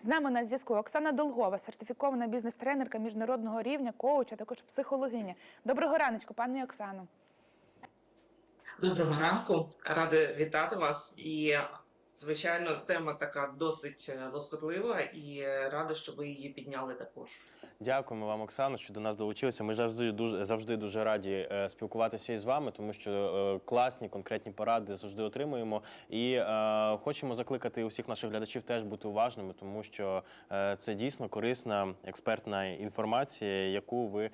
З нами на зв'язку Оксана Долгова, сертифікована бізнес-тренерка міжнародного рівня, коуч, а також психологиня. Доброго раночку, пані Оксано. Доброго ранку, рада вітати вас. І звичайно, тема така досить е, лоскотлива, і е, рада, що ви її підняли також. Дякуємо вам, Оксано, що до нас долучилися. Ми завжди дуже завжди дуже раді е, спілкуватися із вами, тому що класні конкретні поради завжди отримуємо. І хочемо закликати усіх наших глядачів теж бути уважними, тому що це дійсно корисна експертна інформація, яку ви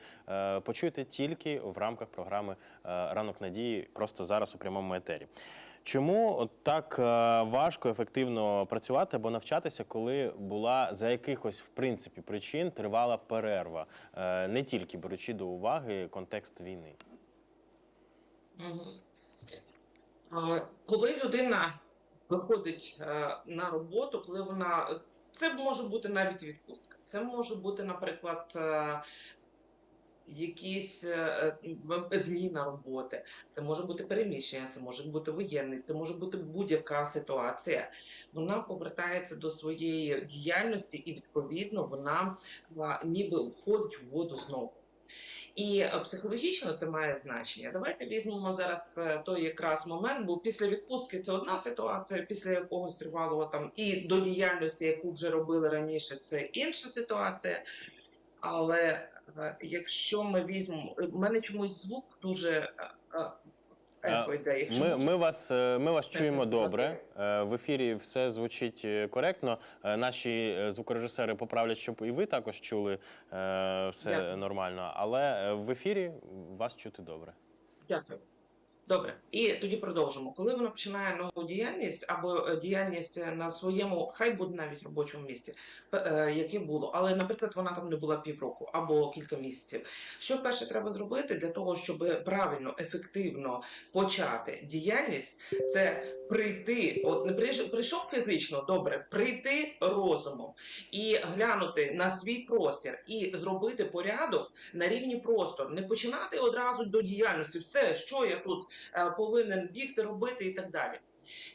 почуєте тільки в рамках програми Ранок надії, просто зараз у прямому етері. Чому так е, важко ефективно працювати або навчатися, коли була за якихось в принципі причин тривала перерва, е, не тільки беручи до уваги контекст війни? Коли людина виходить е, на роботу, коли вона це може бути навіть відпустка, це може бути, наприклад, е, якісь е, е, зміна роботи, це може бути переміщення, це може бути воєнний, це може бути будь-яка ситуація. Вона повертається до своєї діяльності, і відповідно вона ніби входить в воду знову. І е, психологічно це має значення. Давайте візьмемо зараз той якраз момент, бо після відпустки це одна ситуація, після якогось тривалого там і до діяльності, яку вже робили раніше, це інша ситуація. Але якщо ми візьмемо, в мене чомусь звук дуже е, е, ехо йде. Якщо Ми, ми вас е, ми вас чуємо добре. Е, В ефірі все звучить е, коректно. Е, Наші е, звукорежисери поправлять, щоб і ви також чули е, все Дякую. нормально. Але е, в ефірі вас чути добре. Дякую. Добре, і тоді продовжимо. Коли вона починає нову діяльність або е, діяльність на своєму, хай буде навіть робочому місці, е, яке було, але, наприклад, вона там не була півроку або кілька місяців. Що перше треба зробити для того, щоб правильно, ефективно почати діяльність, це прийти, от не прийшов фізично, добре, прийти розумом і глянути на свій простір і зробити порядок на рівні простору, не починати одразу до діяльності, все, що я тут е, повинен бігти, робити і так далі.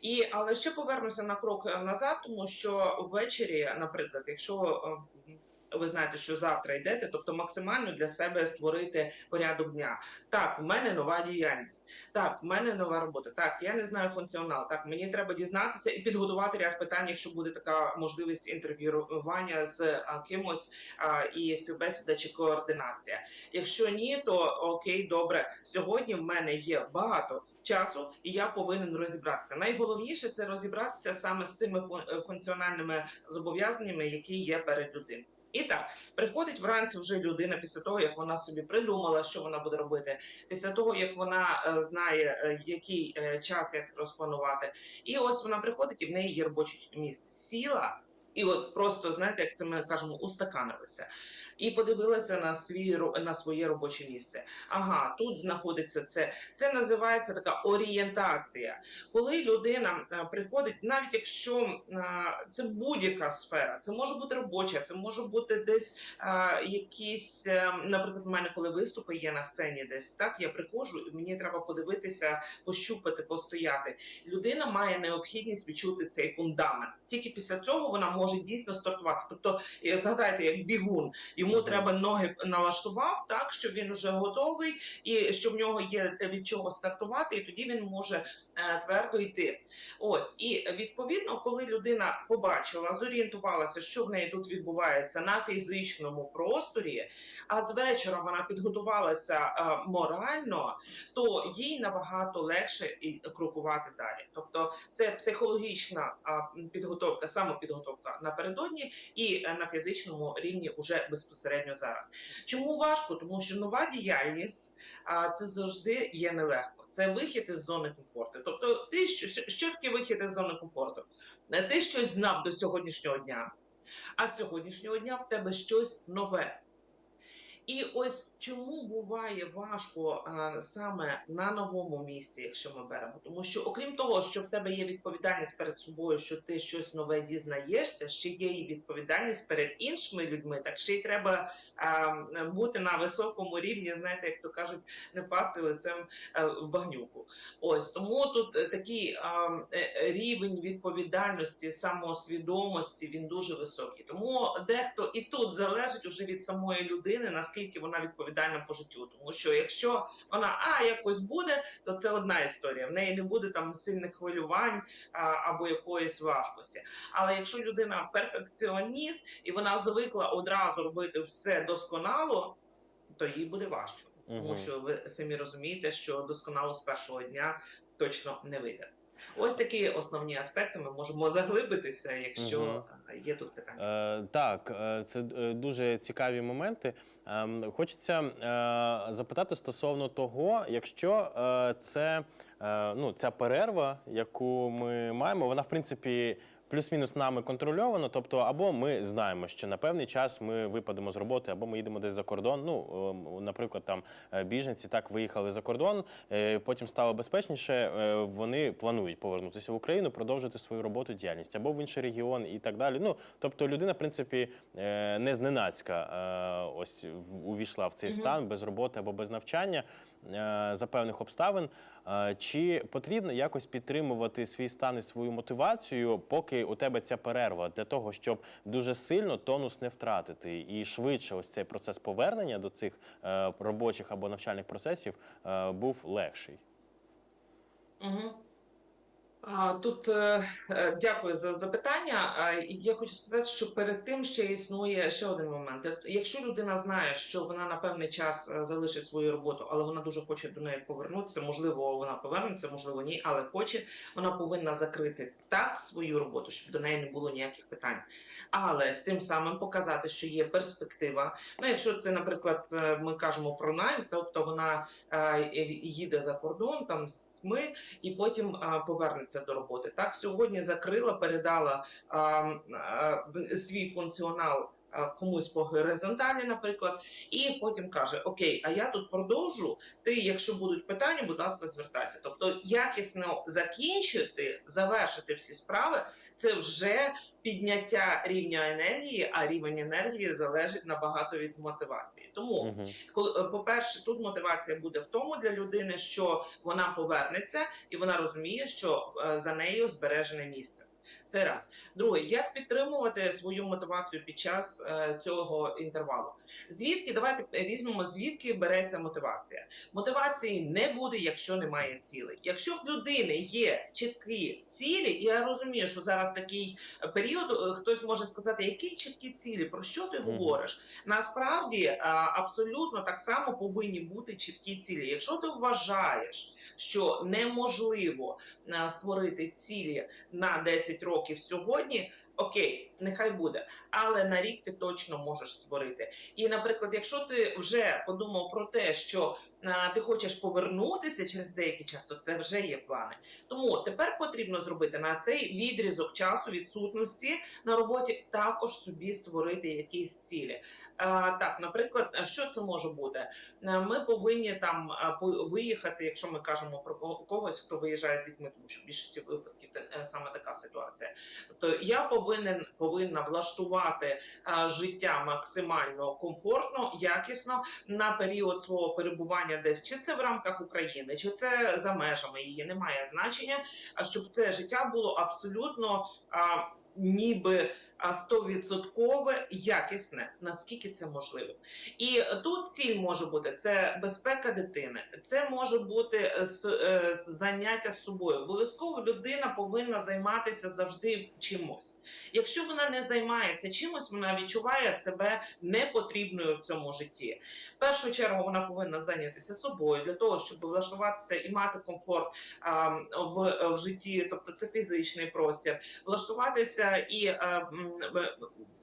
І але ще повернуся на крок е, назад, тому що ввечері, наприклад, якщо е, ви знаєте, що завтра йдете, тобто максимально для себе створити порядок дня. Так, в мене нова діяльність. Так, в мене нова робота. Так, я не знаю функціонал. Так, мені треба дізнатися і підготувати ряд питань, якщо буде така можливість інтерв'ювання з а, кимось а, і співбесіда чи координація. Якщо ні, то окей, добре. Сьогодні в мене є багато часу, і я повинен розібратися. Найголовніше це розібратися саме з цими фун- е, функціональними зобов'язаннями, які є перед людиною. І так, приходить вранці вже людина після того, як вона собі придумала, що вона буде робити, після того як вона е, знає, е, який е, час як розпланувати. І ось вона приходить, і в неї є робоче місце. Сіла, і от просто знаєте, як це ми кажемо, устаканилися. І подивилася на свій на своє робоче місце. Ага, тут знаходиться це. Це називається така орієнтація. Коли людина е, приходить, навіть якщо е, це будь-яка сфера, це може бути робоча, це може бути десь е, якісь, наприклад, у мене коли виступи є на сцені, десь так я приходжу, і мені треба подивитися, пощупати, постояти. Людина має необхідність відчути цей фундамент. Тільки після цього вона може дійсно стартувати. Тобто, е, згадайте, як бігун, йому Мгм. треба ноги налаштував так, що він вже готовий, і що в нього є від чого стартувати, і тоді він може е, твердо йти. Ось і відповідно, коли людина побачила, зорієнтувалася, що в неї тут відбувається на фізичному просторі, а з вечора вона підготувалася е, морально, то їй набагато легше і крокувати далі. Тобто, це психологічна а, підготовка, самопідготовка напередодні і е, на фізичному рівні уже безпосередньо зараз. Чому важко? Тому що нова діяльність це завжди є нелегко. Це вихід із зони комфорту. Тобто, ти що, що таке вихід із зони комфорту? Е, Ти щось знав до сьогоднішнього дня, а з сьогоднішнього дня в тебе щось нове. І ось чому буває важко а, саме на новому місці, якщо ми беремо, тому що окрім того, що в тебе є відповідальність перед собою, що ти щось нове дізнаєшся, ще є і відповідальність перед іншими людьми. Так ще й треба а, бути на високому рівні, знаєте, як то кажуть, не впасти лицем е, в багнюку. Ось тому тут е, такий а, е, рівень відповідальності, самоосвідомості він дуже високий. Тому дехто і тут залежить уже від самої людини, наскільки вона відповідальна по життю. Тому що якщо вона а якось буде, то це одна історія. В неї не буде там сильних хвилювань а, або якоїсь важкості. Але якщо людина перфекціоніст і вона звикла одразу робити все досконало, то їй буде важче. Тому що ви самі розумієте, що досконало з першого дня точно не вийде. Ось такі основні аспекти ми можемо заглибитися, якщо е, є тут питання. Е, так, е, це е, дуже цікаві моменти. Е, Хочеться е, запитати стосовно того, якщо е, це е, ну, ця перерва, яку ми маємо, вона в принципі. Плюс-мінус нами контрольовано, тобто або ми знаємо, що на певний час ми випадемо з роботи, або ми їдемо десь за кордон. Ну, ем, наприклад, там е, біженці так виїхали за кордон, е, потім стало безпечніше. е, Вони планують повернутися в Україну, продовжити свою роботу, діяльність або в інший регіон і так далі. Ну тобто людина, в принципі, не зненацька ось в- увійшла в цей стан без роботи або без навчання за певних обставин. Е, Чи потрібно якось підтримувати свій стан і свою мотивацію, поки у тебе ця перерва, для того, щоб дуже сильно тонус не втратити і швидше ось цей процес повернення до цих е, робочих або навчальних процесів е, був легший? Угу. Тут е, е, дякую за запитання. Я хочу сказати, що перед тим ще існує ще один момент. Е, Якщо людина знає, що вона на певний час залишить свою роботу, але вона дуже хоче до неї повернутися, можливо, вона повернеться, можливо, ні, але хоче, вона повинна закрити так свою роботу, щоб до неї не було ніяких питань. Але з тим самим показати, що є перспектива. Ну, якщо це, наприклад, ми кажемо про найм, тобто вона їде за кордон там дітьми і потім а, повернеться до роботи. Так сьогодні закрила, передала а, а, свій функціонал. А, Комусь по горизонталі, наприклад, і потім каже: Окей, а я тут продовжу. Ти, якщо будуть питання, будь ласка, звертайся. Тобто, якісно закінчити, завершити всі справи, це вже підняття рівня енергії, а рівень енергії залежить набагато від мотивації. Тому коли, е, по-перше, тут мотивація буде в тому для людини, що вона повернеться і вона розуміє, що е, за нею збережене місце. Це раз. Друге, як підтримувати свою мотивацію під час е, цього інтервалу? Звідки давайте е, візьмемо, звідки береться мотивація? Мотивації не буде, якщо немає цілей. Якщо в людини є чіткі цілі, і я розумію, що зараз такий е, період, е, хтось може сказати, які чіткі цілі, про що ти Мгм. говориш? Насправді а, абсолютно так само повинні бути чіткі цілі. Якщо ти вважаєш, що неможливо а, створити цілі на 10 років сьогодні. Окей, нехай буде, але на рік ти точно можеш створити. І, наприклад, якщо ти вже подумав про те, що ти хочеш повернутися через деякий час, то це вже є плани. Тому тепер потрібно зробити на цей відрізок часу відсутності на роботі також собі створити якісь цілі. Так, наприклад, що це може бути? Е, Ми повинні там виїхати, якщо ми кажемо про когось, хто виїжджає з дітьми, тому що в більшості випадків е, саме така ситуація. Тобто я повинен повинна влаштувати життя максимально комфортно, якісно на період свого перебування десь, чи це в рамках України, чи це за межами її, немає значення. А щоб це життя було абсолютно а, ніби а, стовідсоткове, якісне, наскільки це можливо. І тут ціль може бути це безпека дитини, це може бути е, е, заняття з собою. Обов'язково людина повинна займатися завжди чимось. Якщо вона не займається чимось, вона відчуває себе непотрібною в цьому житті. В першу чергу вона повинна зайнятися собою для того, щоб влаштуватися і мати комфорт а, в, в житті, тобто це фізичний простір, влаштуватися і а, м, е,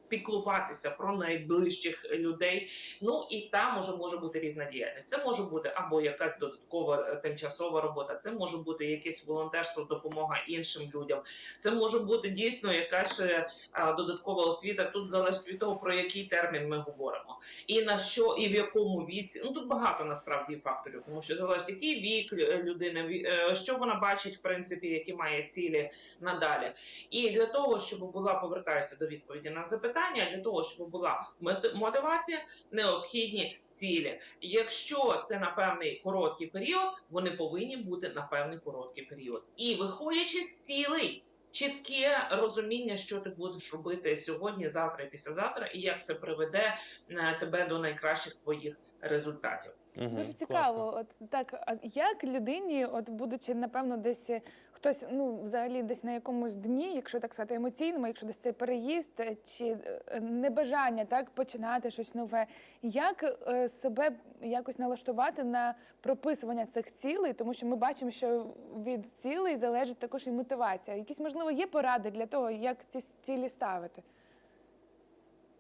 піклуватися про найближчих людей. Ну і там може може бути різна діяльність. Це може бути або якась додаткова е, тимчасова робота, це може бути якесь волонтерство, допомога іншим людям. Це може бути дійсно якась ще, додаткова освіта. Тут залежить від того, про який термін ми говоримо, і на що, і в якому віці. Ну тут багато насправді факторів, тому що залежить який вік людини, е, що вона бачить, в принципі, які має цілі надалі. І для того, щоб була повертаюся до відповіді на запитання, для того, щоб була мотивація, необхідні цілі. Якщо це на певний короткий період, вони повинні бути на певний короткий період. І виходячи з цілей. Чітке розуміння, що ти будеш робити сьогодні, завтра і післязавтра, і як це приведе е, тебе до найкращих твоїх результатів. Мгм, Дуже класно. цікаво. От так, а як людині, от будучи, напевно, десь е, хтось, ну взагалі десь на якомусь дні, якщо так сказати, емоційному, якщо десь цей переїзд е, чи е, небажання так починати щось нове, як е, себе якось налаштувати на прописування цих цілей, тому що ми бачимо, що від цілей залежить також і мотивація. Якісь можливо є поради для того, як ці цілі ставити?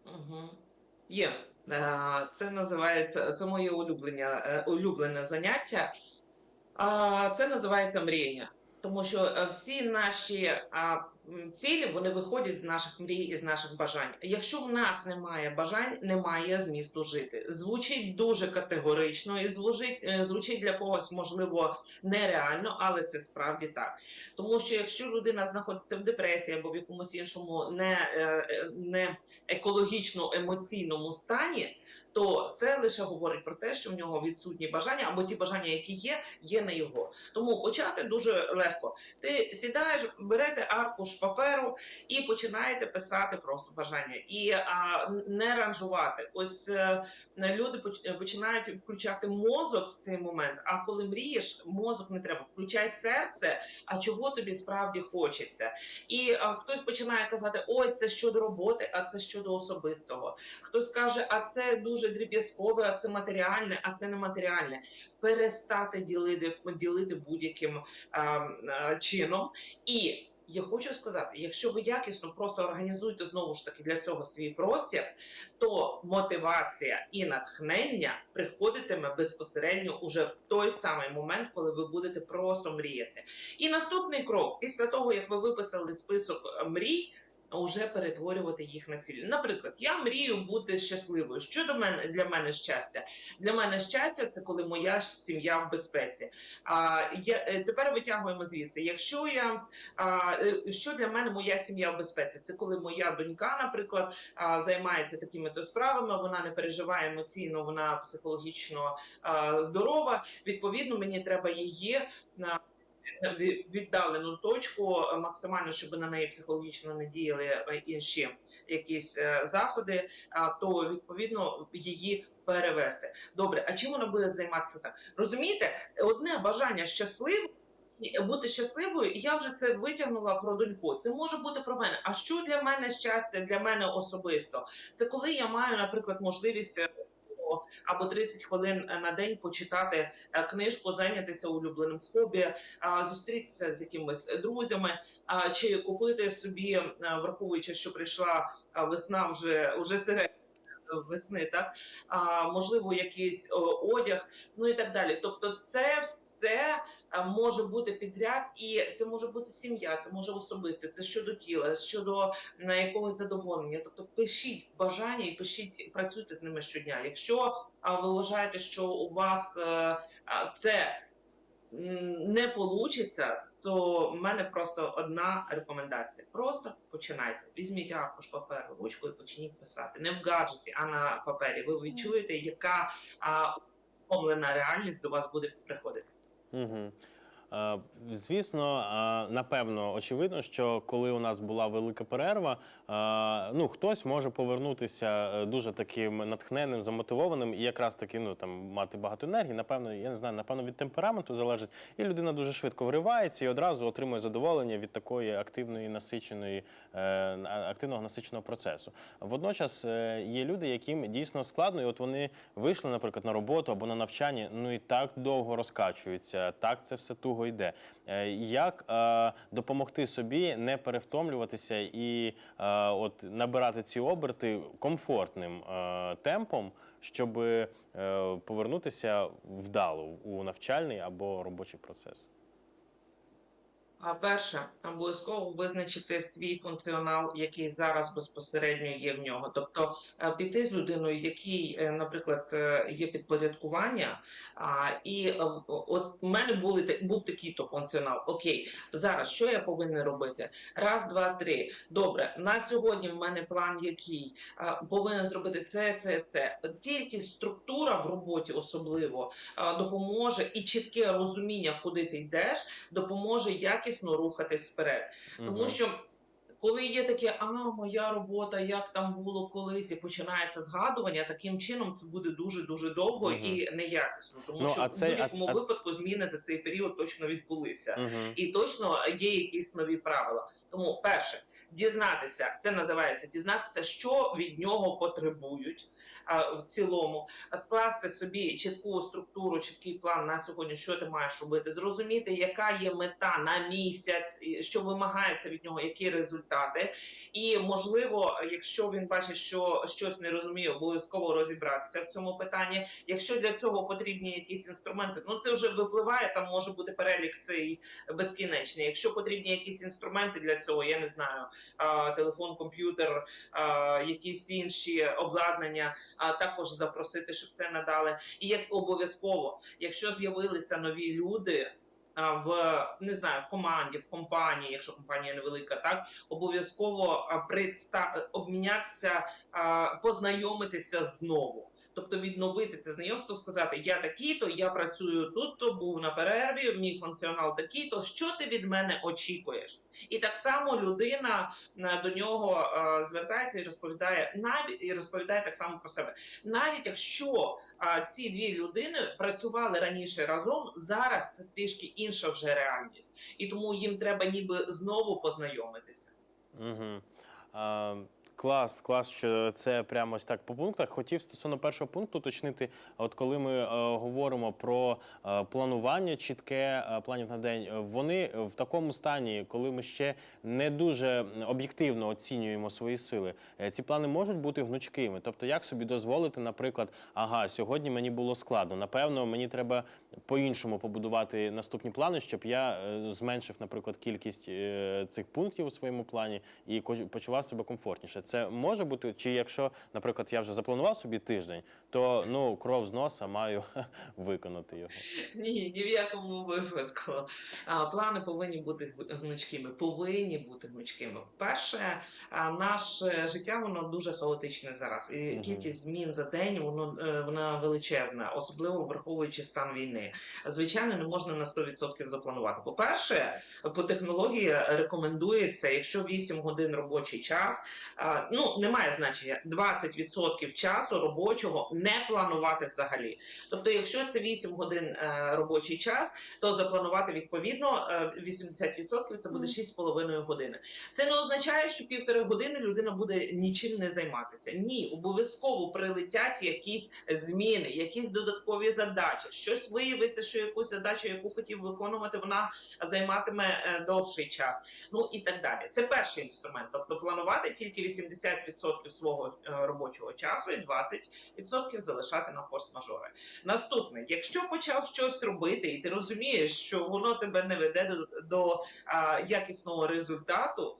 Угу. Є. Це називається це моє улюблення, улюблене заняття. Це називається мріяння. Тому що е, всі наші цілі вони виходять з наших мрій і з наших бажань. Якщо в нас немає бажань, немає змісту жити. Звучить дуже категорично і звучить, е, звучить для когось, можливо, нереально, але це справді так. Тому що якщо людина знаходиться в депресії або в якомусь іншому не, е, не екологічно емоційному стані, то це лише говорить про те, що в нього відсутні бажання, або ті бажання, які є, є не його. Тому почати дуже легко. Ти сідаєш, берете аркуш паперу і починаєте писати просто бажання, і а, не ранжувати. Ось е, люди починають включати мозок в цей момент. А коли мрієш, мозок не треба. Включай серце. А чого тобі справді хочеться? І а, хтось починає казати: ой, це щодо роботи, а це щодо особистого. Хтось каже, а це дуже дріб'язкове, а це матеріальне, а це нематеріальне. Перестати ділити, ділити будь-яким чином. І я хочу сказати, якщо ви якісно просто організуєте знову ж таки для цього свій простір, то мотивація і натхнення приходитиме безпосередньо уже в той самий момент, коли ви будете просто мріяти. І наступний крок, після того як ви виписали список е, мрій. Уже перетворювати їх на цілі. Наприклад, я мрію бути щасливою. Що до мене для мене щастя? Для мене щастя це коли моя сім'я в безпеці. А я е, тепер витягуємо звідси. Якщо я а, е, що для мене моя сім'я в безпеці? Це коли моя донька, наприклад, а, займається такими то справами. Вона не переживає емоційно, вона психологічно а, здорова. Відповідно, мені треба її на віддалену точку е, максимально, щоб на неї психологічно не діяли е, інші якісь е, заходи, то відповідно її перевести. Добре, а чим вона буде займатися так? Розумієте, одне бажання щасливо. Бути щасливою, і я вже це витягнула про доньку. Це може бути про мене. А що для мене щастя, для мене особисто? Це коли я маю, наприклад, можливість або 30 хвилин е, на день почитати е, книжку, зайнятися улюбленим хобі, зустрітися з якимись друзями, чи купити собі, е, враховуючи, що прийшла весна вже уже серед весни, так а, можливо, якийсь одяг, ну і так далі. Тобто, це все може бути підряд, і це може бути сім'я, це може особисте, це щодо тіла, щодо на якогось задоволення. Тобто, пишіть бажання і пишіть, працюйте з ними щодня. Якщо ви вважаєте, що у вас е, а, це не получиться, то в мене просто одна рекомендація: просто починайте. Візьміть аркуш паперу, ручку і почніть писати. Не в гаджеті, а на папері. Ви відчуєте, яка а, умовлена реальність до вас буде приходити. Угу. Е, Звісно, е, напевно, очевидно, що коли у нас була велика перерва, е, ну хтось може повернутися дуже таким натхненним, замотивованим і якраз таки ну там мати багато енергії. Напевно, я не знаю, напевно, від темпераменту залежить. І людина дуже швидко вривається і одразу отримує задоволення від такої активної насиченої, активного насиченого процесу. Водночас є люди, яким дійсно складно, і от вони вийшли, наприклад, на роботу або на навчання, ну і так довго розкачуються, так це все туго йде. Е, Як е, допомогти собі не перевтомлюватися і е, от набирати ці оберти комфортним темпом, щоб повернутися вдало у навчальний або робочий процес? А перше, обов'язково визначити свій функціонал, який зараз безпосередньо є в нього. Тобто е, піти з людиною, який, е, наприклад, е, є підпорядкування, і е, в- мене були був такий то функціонал. Окей, зараз що я повинен робити? Раз, два, три. Добре, на сьогодні в мене план який повинен зробити це, це, це. Тільки структура в роботі особливо допоможе і чітке розуміння, куди ти йдеш, допоможе якісно рухатись вперед. Тому що коли є таке, а моя робота, як там було колись, і починається згадування, таким чином це буде дуже дуже довго Мгм. і неякісно. Тому Ну, що а це- в будь-якому а- випадку зміни за цей період точно відбулися. Мгм. І точно є якісь нові правила. Тому перше, дізнатися, це називається дізнатися, що від нього потребують в цілому, скласти собі чітку структуру, чіткий план на сьогодні, що ти маєш робити, зрозуміти, яка є мета на місяць, що вимагається від нього, які результати. І можливо, якщо він бачить, що щось не розуміє, обов'язково розібратися в цьому питанні. Якщо для цього потрібні якісь інструменти, ну це вже випливає. Там може бути перелік цей безкінечний. Якщо потрібні якісь інструменти для цього, я не знаю, телефон, комп'ютер, якісь інші обладнання, а також запросити, щоб це надали. І як обов'язково, якщо з'явилися нові люди. В не знаю, в команді, в компанії, якщо компанія невелика, так обов'язково предста... обмінятися, познайомитися знову. Тобто відновити це знайомство, сказати: я такий-то, я працюю тут, то був на перерві, мій функціонал такий-то. Що ти від мене очікуєш? І так само людина е, до нього е, звертається і розповідає навіть і розповідає так само про себе. Навіть якщо е, ці дві людини працювали раніше разом, зараз це трішки інша вже реальність, і тому їм треба ніби знову познайомитися. Угу. А, клас, клас, що це прямо ось так по пунктах. Хотів стосовно першого пункту уточнити, от коли ми е, говоримо про е, планування чітке е, планів на день, е, вони в такому стані, коли ми ще не дуже об'єктивно оцінюємо свої сили, е, ці плани можуть бути гнучкими. Тобто, як собі дозволити, наприклад, ага, сьогодні мені було складно. Напевно, мені треба по-іншому побудувати наступні плани, щоб я е, зменшив, наприклад, кількість е, цих пунктів у своєму плані і почував себе комфортніше. Це може бути, чи якщо, наприклад, я вже запланував собі тиждень, то ну кров з носа маю виконати його. Ні, ні в якому випадку. А, плани повинні бути гнучкими. Повинні бути гнучкими. Перше, наше життя воно дуже хаотичне зараз, і кількість змін за день воно е, вона величезна, особливо враховуючи стан війни. Звичайно, не можна на 100% запланувати. По перше, по технології рекомендується, якщо 8 годин робочий час, ну немає значення 20% часу робочого не планувати взагалі. Тобто, якщо це 8 годин е, робочий час, то запланувати відповідно е, 80% це буде 6,5 години. Це не означає, що півтори години людина буде нічим не займатися. Ні, обов'язково прилетять якісь зміни, якісь додаткові задачі. Щось виявиться, що якусь задачу, яку хотів виконувати, вона займатиме е, довший час. Ну і так далі. Це перший інструмент. Тобто планувати тільки 80% свого е, робочого часу і 20% залишати на форс-мажори. Наступне, якщо почав щось робити, і ти розумієш, що воно тебе не веде до, до а, якісного результату.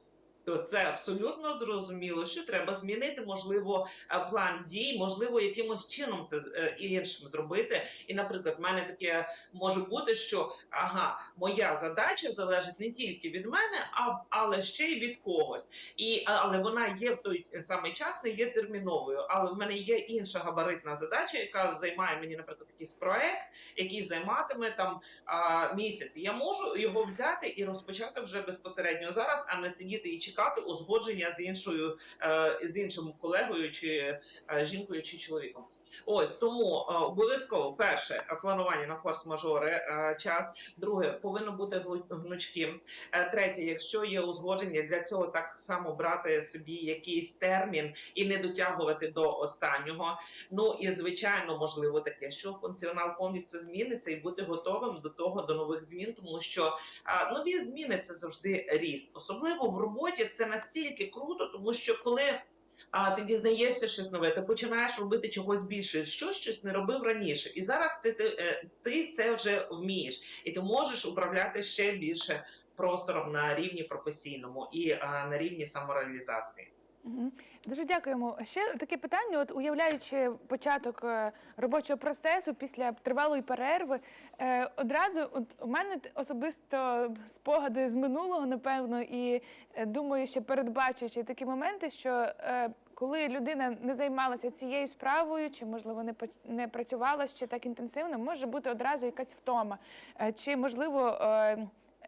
То це абсолютно зрозуміло, що треба змінити, можливо, план дій, можливо, якимось чином це е, іншим зробити. І, наприклад, в мене таке може бути, що ага, моя задача залежить не тільки від мене, а але ще й від когось. І але вона є в той самий час, не є терміновою. Але в мене є інша габаритна задача, яка займає мені, наприклад, якийсь проект, який займатиме там місяць. Я можу його взяти і розпочати вже безпосередньо зараз, а не сидіти і чекати узгодження з іншою е, з іншим колегою чи е, жінкою чи чоловіком. Ось тому е, обов'язково перше е, планування на форс-мажори е, час. Друге повинно бути гнучким. Третє, якщо є узгодження, для цього так само брати собі якийсь термін і не дотягувати до останнього. Ну і звичайно, можливо, таке, що функціонал повністю зміниться, і бути готовим до того до нових змін, тому що нові зміни це завжди ріст. Особливо в роботі це настільки круто, тому що коли. А ти дізнаєшся щось нове, ти починаєш робити чогось більше, що щось не робив раніше, і зараз це ти, е, ти це вже вмієш, і ти можеш управляти ще більше простором на рівні професійному і а, на рівні самореалізації. Мгм. Дуже дякуємо. Ще таке питання: от уявляючи початок е, робочого процесу після тривалої перерви, е, одразу от у мене особисто спогади з минулого, напевно, і е, думаю, що передбачуючи такі моменти, що коли людина не займалася цією справою, чи можливо не поч- не працювала ще так інтенсивно, може бути одразу якась втома, чи можливо.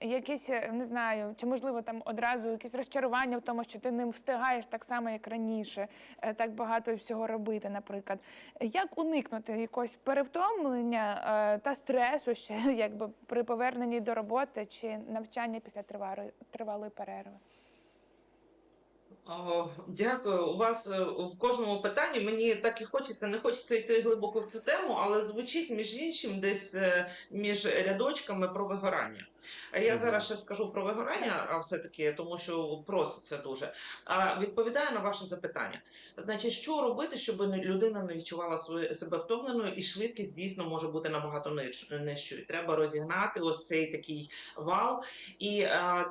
Якісь е, не знаю, чи можливо там одразу якісь розчарування в тому, що ти не встигаєш так само, як раніше, е, так багато всього робити, наприклад. Як уникнути якогось перевтомлення е, та стресу ще якби при поверненні до роботи чи навчання після тривалої, перерви? Дякую. У вас е, в кожному питанні мені так і хочеться, не хочеться йти глибоко в цю тему, але звучить між іншим десь е, між рядочками про вигорання. А я Мгм. зараз ще скажу про вигорання, а все-таки, тому що проситься дуже. А відповідаю на ваше запитання. Значить, що робити, щоб людина не відчувала себе втомленою, і швидкість дійсно може бути набагато ниж- нижчою. Треба розігнати ось цей такий вал. І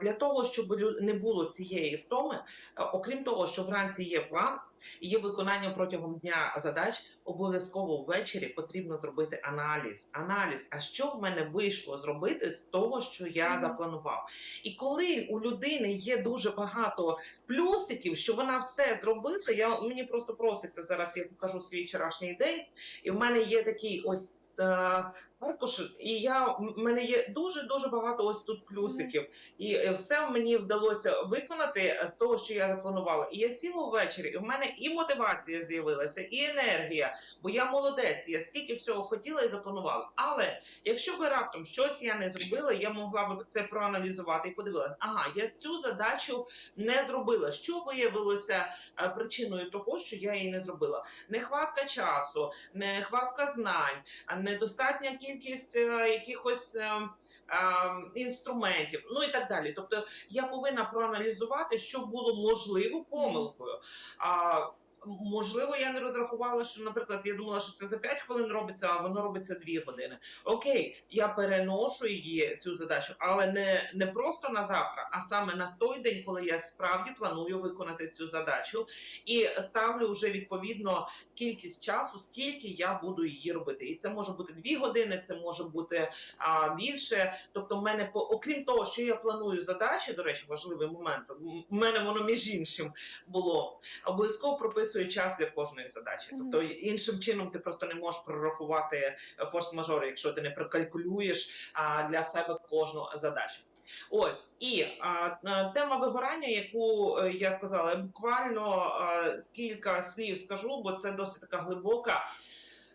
для того, щоб не було цієї втоми, Е, Окрім того, що вранці є план і є виконання протягом дня задач, обов'язково ввечері потрібно зробити аналіз. Аналіз, а що в мене вийшло зробити з того, що я Мгм. запланував. І коли у людини є дуже багато плюсиків, що вона все зробила, я мені просто проситься зараз. Я покажу свій вчорашній день, і в мене є такий ось. е, Аркуш, і я в мене є дуже дуже багато ось тут плюсиків, і е, все мені вдалося виконати е, з того, що я запланувала. І я сіла ввечері, і в мене і мотивація з'явилася, і енергія, бо я молодець, я стільки всього хотіла і запланувала. Але якщо би раптом щось я не зробила, я могла би це проаналізувати і подивилася, ага, я цю задачу не зробила. Що виявилося е, причиною того, що я її не зробила? Нехватка часу, нехватка знань, недостатня кількість е, якихось. е, ем, інструментів, ну і так далі. Тобто я повинна проаналізувати, що було можливо помилкою. Можливо, я не розрахувала, що, наприклад, я думала, що це за 5 хвилин робиться, а воно робиться 2 години. Окей, я переношу її цю задачу, але не, не просто на завтра, а саме на той день, коли я справді планую виконати цю задачу, і ставлю вже відповідно кількість часу, скільки я буду її робити. І це може бути 2 години, це може бути а, більше. Тобто, в мене по окрім того, що я планую задачі, до речі, важливий момент. У мене воно між іншим було обов'язково прописую час для кожної задачі. Тобто, іншим чином ти просто не можеш прорахувати е, форс-мажори, якщо ти не прокалькулюєш а, для себе кожну задачу. Ось і а, е, тема вигорання, яку е, я сказала, я буквально а, кілька слів скажу, бо це досить така глибока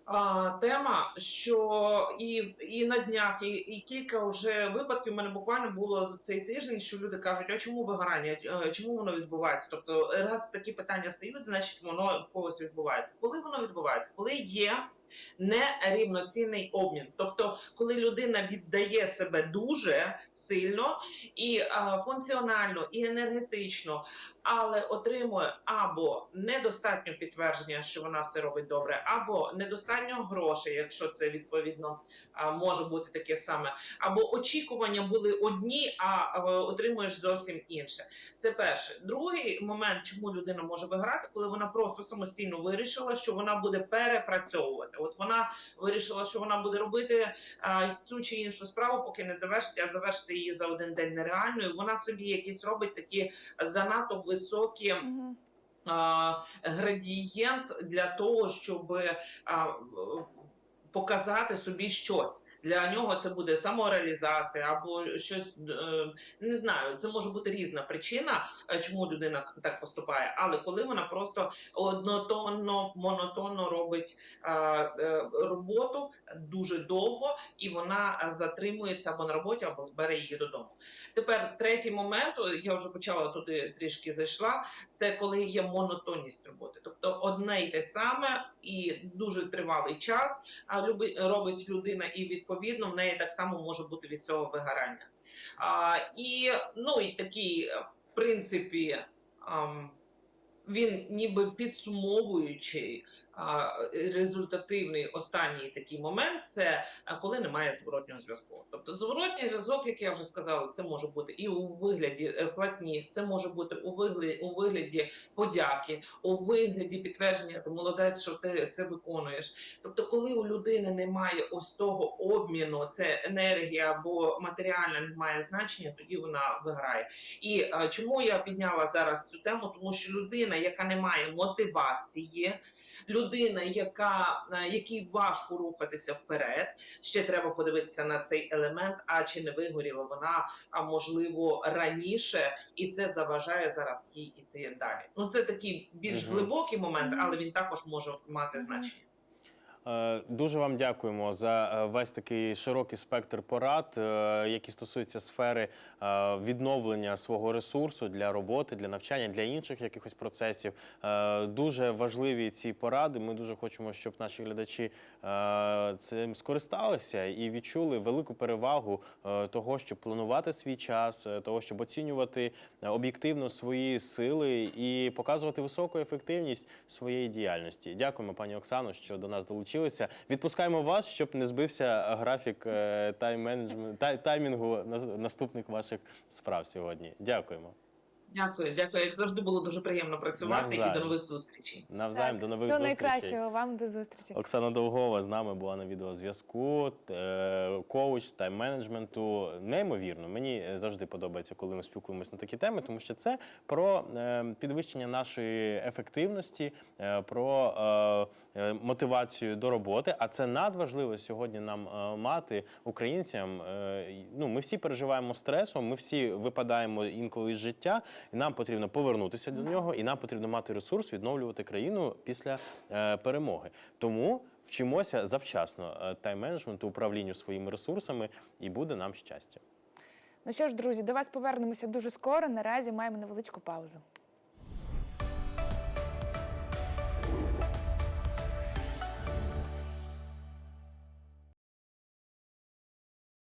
а, тема, що і, і на днях, і, і кілька вже випадків в мене буквально було за цей тиждень, що люди кажуть, а чому вигорання, Е, чому воно відбувається? Тобто, раз такі питання стають, значить воно в когось відбувається. Коли воно відбувається? Коли є нерівноцінний обмін. Тобто, коли людина віддає себе дуже сильно і а, функціонально, і енергетично, але отримує або недостатньо підтвердження, що вона все робить добре, або недостатньо грошей, якщо це відповідно а, може бути таке саме, або очікування були одні, а, а отримуєш зовсім інше. Це перше. Другий момент, чому людина може виграти, коли вона просто самостійно вирішила, що вона буде перепрацьовувати. От вона вирішила, що вона буде робити а, цю чи іншу справу, поки не завершить, а завершити її за один день нереально. І вона собі якісь робить такі занадто високі а, градієнт для того, щоб а, показати собі щось. Для нього це буде самореалізація або щось е, не знаю. Це може бути різна причина, е, чому людина так поступає. Але коли вона просто однотонно, монотонно робить е, роботу дуже довго, і вона затримується або на роботі, або бере її додому. Тепер третій момент, я вже почала туди трішки зайшла. Це коли є монотонність роботи, тобто одне й те саме і дуже тривалий час а робить людина, і відповідно в неї так само може бути від цього вигорання. А, і ну і такий, е, в принципі, а, він ніби підсумовуючий результативний останній такий момент це коли немає зворотнього зв'язку. Тобто зворотній зв'язок, як я вже сказала, це може бути і у вигляді е, платні, це може бути у вигляді, у вигляді подяки, у вигляді підтвердження ти молодець, що ти це виконуєш. Тобто, коли у людини немає ось того обміну, це енергія або матеріальна не має значення, тоді вона виграє. І е, чому я підняла зараз цю тему? Тому що людина, яка не має мотивації, людина, яка е, якій важко рухатися вперед, ще треба подивитися на цей елемент. А чи не вигоріла вона, а можливо раніше, і це заважає зараз їй іти далі. Ну це такий більш глибокий момент, але він також може мати значення. Е, Дуже вам дякуємо за е, весь такий широкий спектр порад, е, які стосуються сфери відновлення свого ресурсу для роботи, для навчання, для інших якихось процесів. Дуже важливі ці поради. Ми дуже хочемо, щоб наші глядачі цим скористалися і відчули велику перевагу того, щоб планувати свій час, того, щоб оцінювати об'єктивно свої сили і показувати високу ефективність своєї діяльності. Дякуємо, пані Оксано, що до нас долучилися. Відпускаємо вас, щоб не збився графік е, тайм-менеджмент- тай- таймінгу наступних ваших справ сьогодні. Дякуємо. Дякую, дякую. Як завжди було дуже приємно працювати і до нових зустрічей. Навзаєм Так, до нових Всього найкращого вам до зустрічі. Оксана Довгова з нами була на відеозв'язку, е, коуч з тайм-менеджменту. Неймовірно, мені завжди подобається, коли ми спілкуємося на такі теми, тому що це про е, підвищення нашої ефективності, про мотивацію до роботи. А це надважливо сьогодні нам е, мати українцям. Е, Ну, ми всі переживаємо стресом, ми всі випадаємо інколи з життя, і нам потрібно повернутися до нього, і нам потрібно мати ресурс відновлювати країну після е, перемоги. Тому вчимося завчасно е, тайм-менеджменту, управлінню своїми ресурсами, і буде нам щастя. Ну що ж, друзі, до вас повернемося дуже скоро. Наразі маємо невеличку паузу.